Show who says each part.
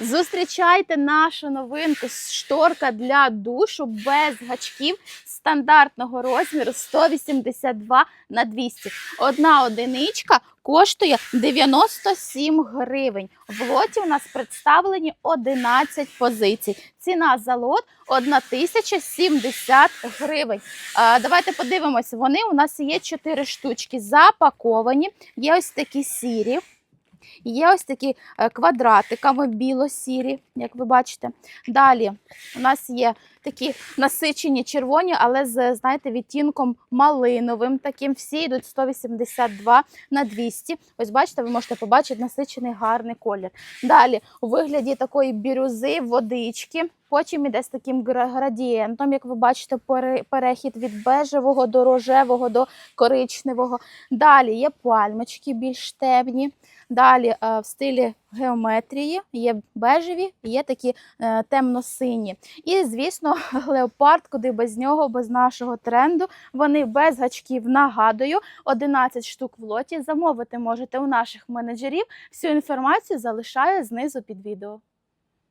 Speaker 1: Зустрічайте нашу новинку шторка для душу без гачків стандартного розміру 182 на 200. Одна одиничка коштує 97 гривень. В лоті у нас представлені 11 позицій. Ціна за лот 1070 гривень. А, давайте подивимося. Вони у нас є 4 штучки запаковані. Є ось такі сірі. Є ось такі е, квадратиками біло-сірі, як ви бачите. Далі у нас є такі насичені червоні, але з знаєте, відтінком малиновим. Таким всі йдуть 182 на 200. Ось бачите, ви можете побачити насичений гарний колір. Далі у вигляді такої бірюзи, водички. Потім іде з таким градієнтом, як ви бачите, перехід від бежевого до рожевого до коричневого. Далі є пальмочки більш темні. Далі е, в стилі геометрії є бежеві, є такі е, темно-сині. І, звісно, леопард, куди без нього, без нашого тренду. Вони без гачків. Нагадую, 11 штук в лоті. Замовити можете у наших менеджерів. Всю інформацію залишаю знизу під відео.